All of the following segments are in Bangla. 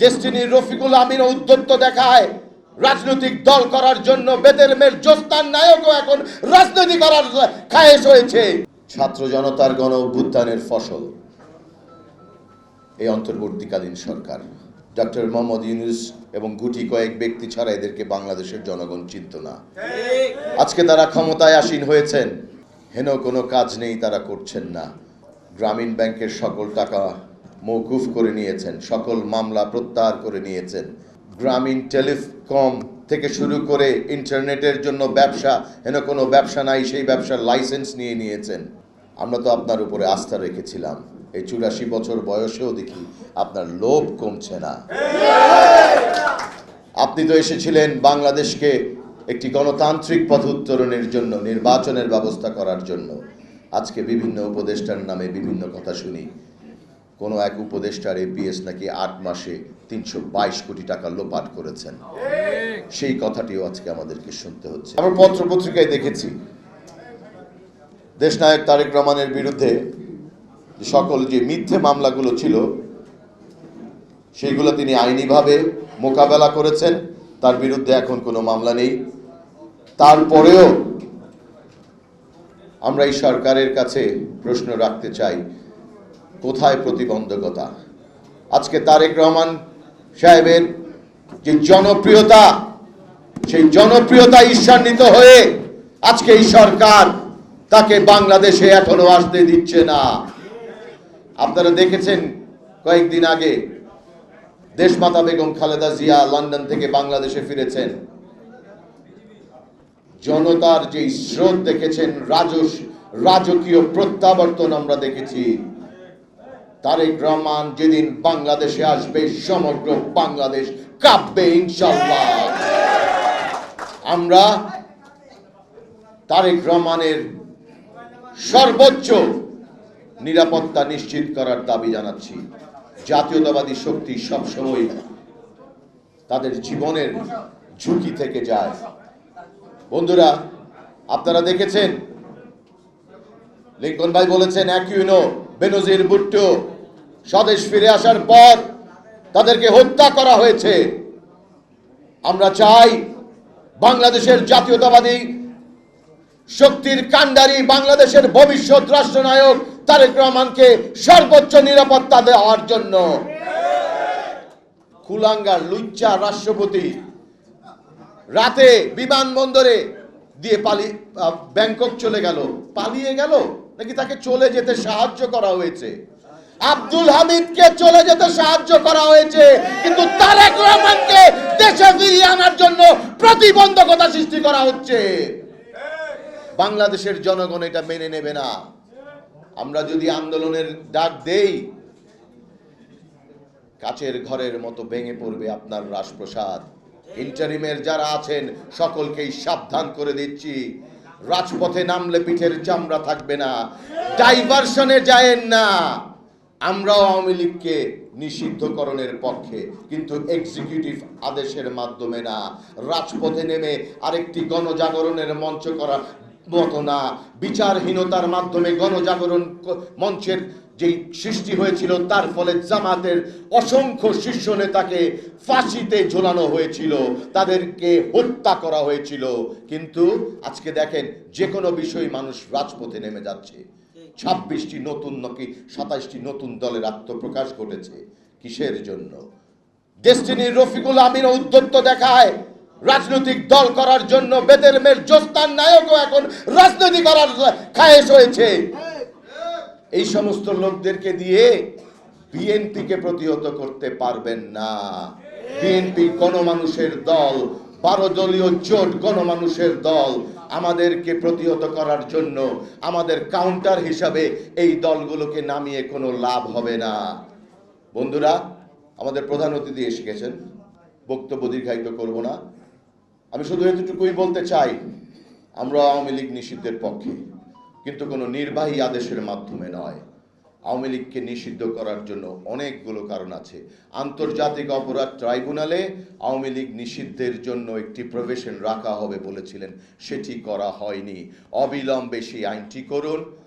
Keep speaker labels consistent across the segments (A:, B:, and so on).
A: ডেস্টিনির রফিকুল আমিন উদ্যত্ত দেখায়। রাজনৈতিক দল করার জন্য বেদের মেয়ের জোস্তান নায়কও এখন রাজনীতি করার খায়েশ হয়েছে। ছাত্র জনতার গণ অভ্যুত্থানের ফসল। এই অন্তর্বর্তীকালীন সরকার। ডক্টর মোহাম্মদ ইউনুস এবং গুটি কয়েক ব্যক্তি ছাড়া এদেরকে বাংলাদেশের জনগণ চিনত না। আজকে তারা ক্ষমতায় আসীন হয়েছেন। হেন কোনো কাজ নেই তারা করছেন না। গ্রামীণ ব্যাংকের সকল টাকা মৌকুফ করে নিয়েছেন, সকল মামলা প্রত্যাহার করে নিয়েছেন। গ্রামীণ টেলিকম থেকে শুরু করে ইন্টারনেটের জন্য ব্যবসা, হেন কোনো ব্যবসা নাই, সেই ব্যবসার লাইসেন্স নিয়ে নিয়েছেন। আমরা তো আপনার উপরে আস্থা রেখেছিলাম। এই চুরাশি বছর বয়সেও দেখি আপনার লোভ কমছে না। আপনি তো এসেছিলেন বাংলাদেশকে একটি গণতান্ত্রিক পথ উত্তরণের জন্য, নির্বাচনের ব্যবস্থা করার জন্য। আজকে বিভিন্ন উপদেষ্টার নামে বিভিন্ন কথা শুনি। কোনো এক উপদেষ্টার এপিএস নাকি আট মাসে তিনশো বাইশ কোটি টাকা লোপাট করেছেন। সেই কথাটিও আজকে আমাদেরকে শুনতে হচ্ছে। আমরা পত্র পত্রিকায় দেখেছি, দেশনায়ক তারেক রহমানের বিরুদ্ধে সকল যে মিথ্যে মামলাগুলো ছিল, সেইগুলো তিনি আইনিভাবে মোকাবেলা করেছেন। তার বিরুদ্ধে এখন কোনো মামলা নেই। তারপরেও আমরা এই সরকারের কাছে প্রশ্ন রাখতে চাই কোথায় প্রতিবন্ধকতা? আজকে তারেক রহমান সাহেবের যে জনপ্রিয়তা, সেই জনপ্রিয়তা ঈর্ষান্বিত হয়ে আজকে এই সরকার তাকে বাংলাদেশে এখনও আসতে দিচ্ছে না। আপনারা দেখেছেন কয়েকদিন আগে দেশমাতা বেগম খালেদা জিয়া লন্ডন থেকে বাংলাদেশে ফিরেছেন। জনতার যে স্রোত দেখেছেন, রাজস, রাজকীয় প্রত্যাবর্তন আমরা দেখেছি। তারেক রহমান যেদিন বাংলাদেশে আসবে, সমগ্র বাংলাদেশ কাঁপবে ইনশাল্লাহ আমরা তারেক রহমানের সর্বোচ্চ নিরাপত্তা নিশ্চিত করার দাবি জানাচ্ছি। জাতীয়তাবাদী শক্তি সবসময় তাদের জীবনের ঝুঁকি থেকে যায়। বন্ধুরা, আপনারা দেখেছেন, লিঙ্কন ভাই বলেছেন অ্যাকিউনো বেনজির ভুট্টো স্বদেশ ফিরে আসার পর তাদেরকে হত্যা করা হয়েছে। আমরা চাই বাংলাদেশের জাতীয়তাবাদী শক্তির কাণ্ডারি বাংলাদেশের ভবিষ্যৎ রাষ্ট্রনায়ক তারেক রহমানকে সর্বোচ্চ নিরাপত্তা দেওয়ার জন্য। কুলাঙ্গার লুচ্চা রাষ্ট্রপতি রাতে বিমানবন্দরে দিয়ে পালি আহ, ব্যাংকক চলে গেল। পালিয়ে গেল? নাকি তাকে চলে যেতে সাহায্য করা হয়েছে? আব্দুল হামিদকে চলে যেতে সাহায্য করা হয়েছে। কিন্তু তারেক রহমানকে দেশে ফিরিয়ে আনার জন্য প্রতিবন্ধকতা সৃষ্টি করা হচ্ছে। বাংলাদেশের জনগণ এটা মেনে নেবে না। আমরা যদি আন্দোলনের ডাক দেই, কাচের ঘরের মতো ভেঙে পড়বে আপনার রাজপ্রসাদ। ইন্টারিমের যারা আছেন, সকলকেই সাবধান করে দিচ্ছি। রাজপথে নামলে পিঠের চামড়া থাকবে না। ডাইভারশনে যায়েন না। আমরাও আওয়ামী লীগকে নিষিদ্ধকরণের পক্ষে, কিন্তু এক্সিকিউটিভ আদেশের মাধ্যমে না। রাজপথে নেমে আরেকটি গণজাগরণের মঞ্চ করা মতো না। বিচারহীনতার মাধ্যমে গণজাগরণ মঞ্চের যেই সৃষ্টি হয়েছিল, তার ফলে জামাতের অসংখ্য শীর্ষ নেতাকে ফাঁসিতে ঝোলানো হয়েছিল, তাদেরকে হত্যা করা হয়েছিল। কিন্তু আজকে দেখেন যে কোনো বিষয়ে মানুষ রাজপথে নেমে যাচ্ছে। ছাব্বিশটি নতুন নাকি সাতাইশটি নতুন দলের আত্মপ্রকাশ ঘটেছে। কিসের জন্য? ডেস্টিনির রফিকুল আমিন উদ্যত্ত দেখায়, রাজনৈতিক দল করার জন্য বেদের মেয়ের জোস্তান নায়কও এখন রাজনীতি করার খায়েশ হয়েছে। এই সমস্ত লোকদেরকে দিয়ে বিএনপিকে প্রতিহত করতে পারবেন না। বিএনপি গণমানুষের দল, বারো দলীয় জোট গণমানুষের দল আমাদেরকে প্রতিহত করার জন্য আমাদের কাউন্টার হিসাবে এই দলগুলোকে নামিয়ে কোনো লাভ হবে না। বন্ধুরা, আমাদের প্রধান অতিথি এসে গেছেন। বক্তব্য দীর্ঘায়িত করব না। আমি শুধু এতটুকুই বলতে চাই, আমরা আওয়ামী লীগ নিষিদ্ধের পক্ষে, কিন্তু কোনো নির্বাহী আদেশের মাধ্যমে নয়। আওয়ামী লীগকে নিষিদ্ধ করার জন্য অনেকগুলো কারণ আছে। আন্তর্জাতিক অপরাধ ট্রাইব্যুনালে আওয়ামী লীগ নিষিদ্ধের জন্য একটি প্রবেশন রাখা হবে বলেছিলেন। সেটি করা হয়নি। অবিলম্বে সেই আইনটি করুন।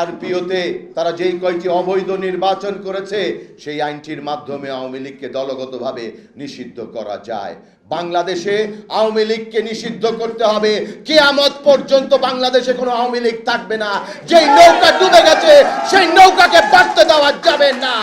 A: আরপিওতে তারা যেই কয়টি অবৈধ নির্বাচন করেছে, সেই আইনটির মাধ্যমে আওয়ামী লীগকে দলগতভাবে নিষিদ্ধ করা যায়। বাংলাদেশে আওয়ামী লীগকে নিষিদ্ধ করতে হবে। কেয়ামত পর্যন্ত বাংলাদেশে কোনো আওয়ামী লীগ থাকবে না। যেই নৌকা ডুবে গেছে, সেই নৌকাকে বাড়তে দেওয়া যাবে না।